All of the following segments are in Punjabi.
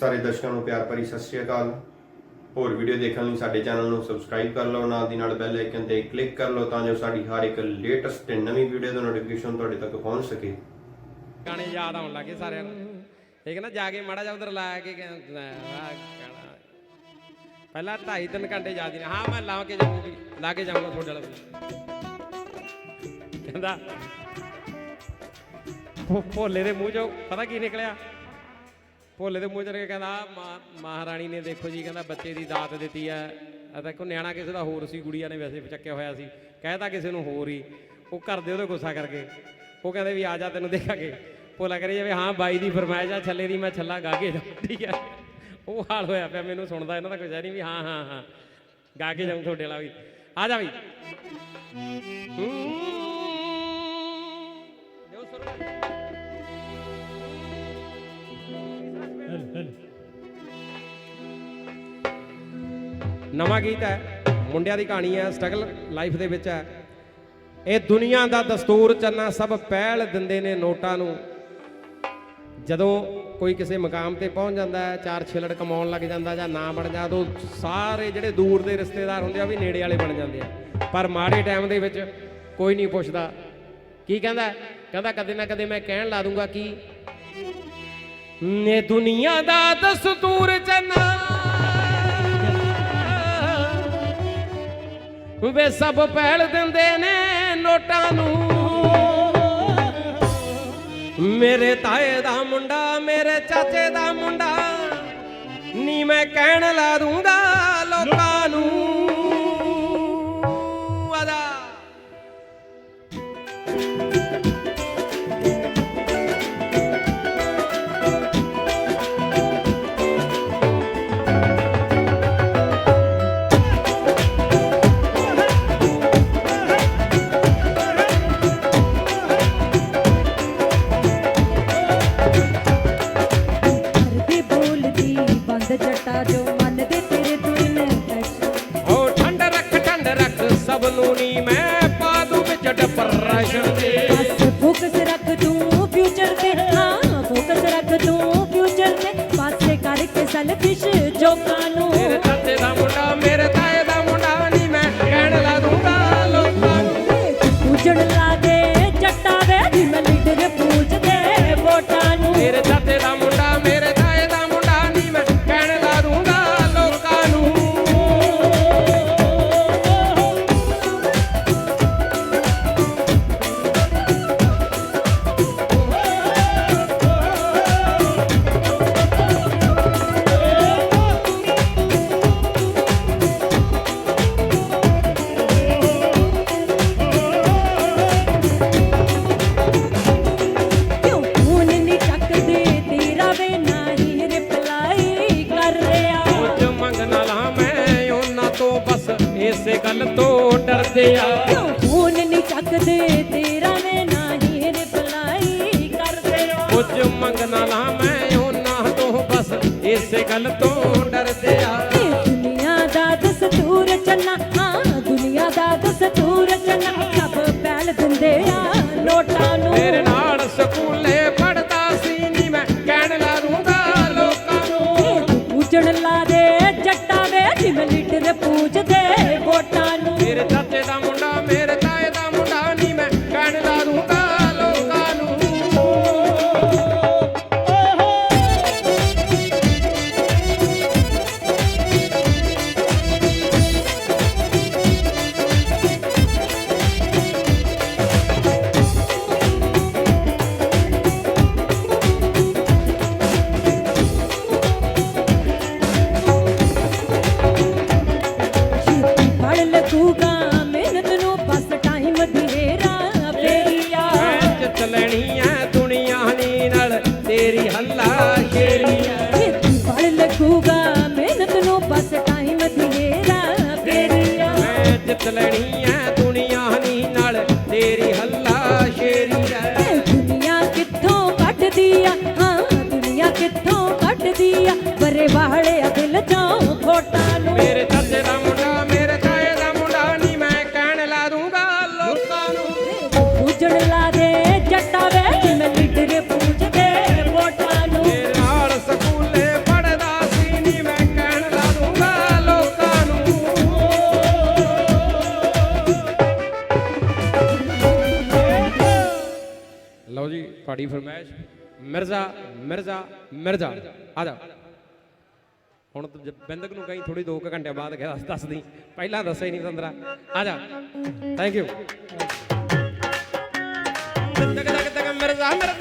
ਸਾਰੇ ਦਰਸ਼ਕਾਂ ਨੂੰ ਪਿਆਰ ਭਰੀ ਸਤਿ ਸ਼੍ਰੀ ਅਕਾਲ। ਹੋਰ ਵੀਡੀਓ ਦੇਖਣ ਲਈ ਸਾਡੇ ਚੈਨਲ ਨੂੰ ਸਬਸਕ੍ਰਾਈਬ ਕਰ ਲਓ ਨਾਲ ਦੀ ਨਾਲ ਬੈਲ ਆਈਕਨ ਤੇ ਕਲਿੱਕ ਕਰ ਲਓ ਤਾਂ ਜੋ ਸਾਡੀ ਹਰ ਇੱਕ ਲੇਟੈਸਟ ਤੇ ਨਵੀਂ ਵੀਡੀਓ ਦਾ ਨੋਟੀਫਿਕੇਸ਼ਨ ਤੁਹਾਡੇ ਤੱਕ ਪਹੁੰਚ ਸਕੇ। ਗਾਣੇ ਯਾਦ ਆਉਣ ਲੱਗੇ ਸਾਰਿਆਂ ਨੂੰ। ਠੀਕ ਹੈ ਨਾ ਜਾ ਕੇ ਮਾੜਾ ਜਿਹਾ ਉਧਰ ਲਾ ਕੇ ਕਹਿ- ਲੈ, ਆਹ ਗਾਣਾ ਪਹਿਲਾਂ 2.5 3 ਘੰਟੇ ਯਾਦ ਨਹੀਂ ਹਾਂ ਮੈਂ ਲਾ ਕੇ ਜਾਊਂਗੀ। ਲਾ ਕੇ ਜਾਊਂਗਾ ਤੁਹਾਡੇ ਵਾਲਾ ਵੀ। ਕਹਿੰਦਾ ਭੋ- ਭੋਲੇ ਦੇ ਮੂੰਹ ਚੋਂ ਪਤਾ ਕੀ ਨਿਕਲਿਆ? ਭੋਲੇ ਦੇ ਮੂੰਹ ਚੋਂ ਕਹਿੰਦਾ, ਆਹ ਮਹਾਰਾਣੀ ਨੇ ਦੇਖੋ ਜੀ, ਕਹਿੰਦਾ ਬੱਚੇ ਦੀ ਦਾਤ ਦਿੱਤੀ ਹੈ ਆ ਤਾਂ ਨਿਆਣਾ ਕਿਸੇ ਦਾ ਹੋਰ ਸੀ, ਗੁੜੀਆ ਨੇ ਵੈਸੇ ਚੱਕਿਆ ਹੋਇਆ ਸੀ। ਕਹਿਤਾ ਕਿਸੇ ਨੂੰ ਹੋਰ ਹੀ। ਉਹ ਕਰਦੇ ਉਹਦੇ ਗੁੱਸਾ ਕਰਕੇ। ਉਹ ਕਹਿੰਦੇ ਵੀ ਆ ਜਾ ਤੈਨੂੰ ਦੇਖਾਂਗੇ। ਭੋਲਾ ਕਰੇ ਜਾਵੇ, ਹਾਂ, ਬਾਈ ਦੀ ਫਰਮਾਇਸ਼ ਆ, ਛੱਲੇ ਦੀ ਮੈਂ ਛੱਲਾ ਗਾ ਕੇ ਜਾਊਂ ਠੀਕ ਹੈ ਉਹ ਹਾਲ ਹੋਇਆ ਪਿਆ ਮੈਨੂੰ ਸੁਣਦਾ, ਇਹਨਾਂ ਦਾ ਕੁਝ ਨਹੀਂ ਵੀ, ਹਾਂ ਹਾਂ ਹਾਂ, ਗਾ ਕੇ ਜਾਊਂ ਤੁਹਾਡੇ ਵਾਲਾ ਵੀ। ਆ ਜਾ ਵੀ ਹੂੰ। ਨਵਾਂ ਗੀਤ ਹੈ, ਮੁੰਡਿਆਂ ਦੀ ਕਹਾਣੀ ਹੈ ਸਟਰਗਲ ਲਾਈਫ ਦੇ ਵਿੱਚ ਹੈ। ਇਹ ਦੁਨੀਆ ਦਾ ਦਸਤੂਰ ਚੰਨਾ ਸਭ ਪਹਿਲ ਦਿੰਦੇ ਨੇ ਨੋਟਾਂ ਨੂੰ। ਜਦੋਂ ਕੋਈ ਕਿਸੇ ਮਕਾਮ ਤੇ ਪਹੁੰਚ ਜਾਂਦਾ ਹੈ, ਚਾਰ ਛਿਲੜ ਕਮਾਉਣ ਲੱਗ ਜਾਂਦਾ ਜਾਂ ਨਾ ਬਣ ਜਾਂਦਾ, ਉਦੋਂ ਸਾਰੇ ਜਿਹੜੇ ਦੂਰ ਦੇ ਰਿਸ਼ਤੇਦਾਰ ਹੁੰਦੇ ਆ, ਉਹ ਵੀ ਨੇੜੇ ਵਾਲੇ ਬਣ ਜਾਂਦੇ ਆ। ਪਰ ਮਾੜੇ ਟਾਈਮ ਦੇ ਵਿੱਚ ਕੋਈ ਨਹੀਂ ਪੁੱਛਦਾ। ਕੀ ਕਹਿੰਦਾ ਕਹਿੰਦਾ, ਕਦੇ ਨਾ ਕਦੇ ਮੈਂ ਕਹਿਣ ਲਾ ਦੂੰਗਾ ਕਿ ਨੇ ਦੁਨੀਆ ਦਾ ਦਸਤੂਰ ਚੰਨਾ ਵੇ ਸਭ ਪਹਿਲ ਦਿੰਦੇ ਨੇ ਨੋਟਾਂ ਨੂੰ। ਮੇਰੇ ਤਾਏ ਦਾ ਮੁੰਡਾ, ਮੇਰੇ ਚਾਚੇ ਦਾ ਮੁੰਡਾ, ਨੀ ਮੈਂ ਕਹਿਣ ਲਾ ਦੂੰਗਾ ਬੰਦ ਜੱਟਾ ਜੋ ਮੰਨਦੇ ਤੇਰੇ ਇਨਫੈਕਸ਼ਨ ਓ ਠੰਡ ਰੱਖ ਠੰਡ ਰੱਖ ਸਭ ਨੂੰ ਨੀ ਮੈਂ ਪਾ ਦੂੰ ਵਿੱਚ ਡਿਪਰੈਸ਼ਨ ਦੇ ਬਸ ਫੋਕਸ ਰੱਖ ਤੂੰ ਫਿਊਚਰ ਤੇ ਹਾਂ ਫੋਕਸ ਰੱਖ ਤੂੰ ਫਿਊਚਰ ਤੇ। ਪਾਸੇ ਕਰਕੇ ਸੈਲਫਿਸ਼ ਜੋਕਾਂ ਨੂੰ। ਮੇਰੇ ਚਾਚੇ ਦਾ ਮੁੰਡਾ ਮੇਰੇ ਤਾਏ ਦਾ ਮੁੰਡਾ ਨੀ ਮੈਂ ਕਹਿਣ ਲਾ ਦੂੰਗਾ ਲੋਕਾਂ ਨੂੰ। ਪੂਜਣ ਲਾਗੇ ਜੱਟਾ ਵੇ ਜੀ ਮੈਂ ਲੀਡਰ ਪੂਜਦੇ ਵੋਟਾਂ ਨੂੰ। ਮੇਰੇ ਤੋਂ ਡਰਦੇ ਆ। ਕਿਉਂ ਫੋਨ ਨਹੀਂ ਚੱਕਦੇ? ਤੇਰਾ ਵੇ ਨਹੀਂ ਰਿਪਲਾਈ ਕਰਦੇ ਕੁਝ ਮੰਗਣਾ ਲਾ ਮੈਂ ਉਹਨਾਂ ਤੋਂ ਬਸ ਇਸੇ ਗੱਲ ਤੋਂ ਡਰਦੇ ਆ। ਦੁਨੀਆ ਦਾ ਦਸਤੂਰ ਚੰਨਾ। ਮੈਂ ਤੁਹਾਡੀ ਫਰਮਾਇਸ਼, ਮਿਰਜ਼ਾ ਮਿਰਜ਼ਾ ਮਿਰਜ਼ਾ। ਆ ਜਾ। ਹੁਣ ਬਿੰਦਕ ਨੂੰ ਕਹੀਂ ਥੋੜੀ 2 ਘੰਟੇ ਬਾਅਦ ਕਿਹਾ, ਦੱਸ ਦੱਸ ਦੀ ਪਹਿਲਾਂ ਦੱਸੇ ਹੀ ਨਹੀਂ ਸੰਦਰਾ। ਆ ਜਾ। ਥੈਂਕ ਯੂ ਬਿੰਦਕ ਤੱਕ ਤੱਕ ਮਿਰਜ਼ਾ ਮਿਰਜ਼ਾ।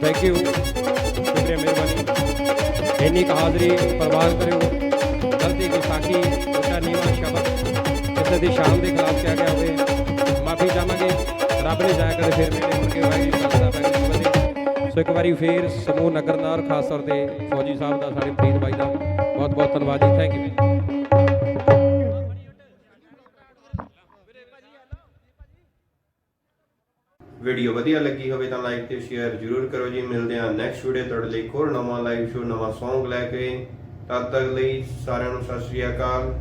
ਥੈਂਕ ਯੂ શુક્રિયા મહેરબાની એની હાજરી ਪ੍ਰਵਾਨ ਕਰਿਓ ਗਲਤੀ ਕੋ ਸਾਖੀ ਉਟਾ ਨੀਵਾ ਸ਼ਬਦ ਕਿਸੇ ਦੀ ਸ਼ਾਮ ਦੇ ਖਿਲਾਫ ਕਿਹਾ ਗਿਆ ਹੋਵੇ ਮਾਫੀ ਚਾਹਾਂਗੇ ਰੱਬ ਨੇ ਜਾਇਆ ਕਰੇ ਫਿਰ ਮੇਰੇ ਮੁੜ ਕੇ ਵਾਹਿਗੁਰੂ ਖਾਲਸਾ ਵਾਹਿਗੁਰੂ ਸੋ ਇੱਕ ਵਾਰੀ ਫੇਰ ਸਮੂਹ ਨਗਰਨਾਰ ਖਾਸ ਤੌਰ ਤੇ ਫੌਜੀ ਸਾਹਿਬ ਦਾ ਸਾਡੇ ਪ੍ਰੀਤ ਬਾਈ ਦਾ ਬਹੁਤ ਬਹੁਤ ਧੰਨਵਾਦ ਜੀ ਥੈਂਕ ਯੂ ਵੀਡੀਓ ਵਧੀਆ ਲੱਗੀ ਹੋਵੇ ਤਾਂ ਲਾਈਕ ਤੇ ਸ਼ੇਅਰ ਜ਼ਰੂਰ ਕਰੋ ਜੀ। ਮਿਲਦੇ ਹਾਂ ਨੈਕਸਟ ਵੀਡੀਓ ਤੁਹਾਡੇ ਲਈ ਇੱਕ ਹੋਰ ਨਵਾਂ ਲਾਈਵ ਸ਼ੋ ਨਵਾਂ Song ਲੈ ਕੇ। ਤਦ ਤੱਕ ਲਈ ਸਾਰਿਆਂ ਨੂੰ ਸਤਿ ਸ਼੍ਰੀ ਅਕਾਲ।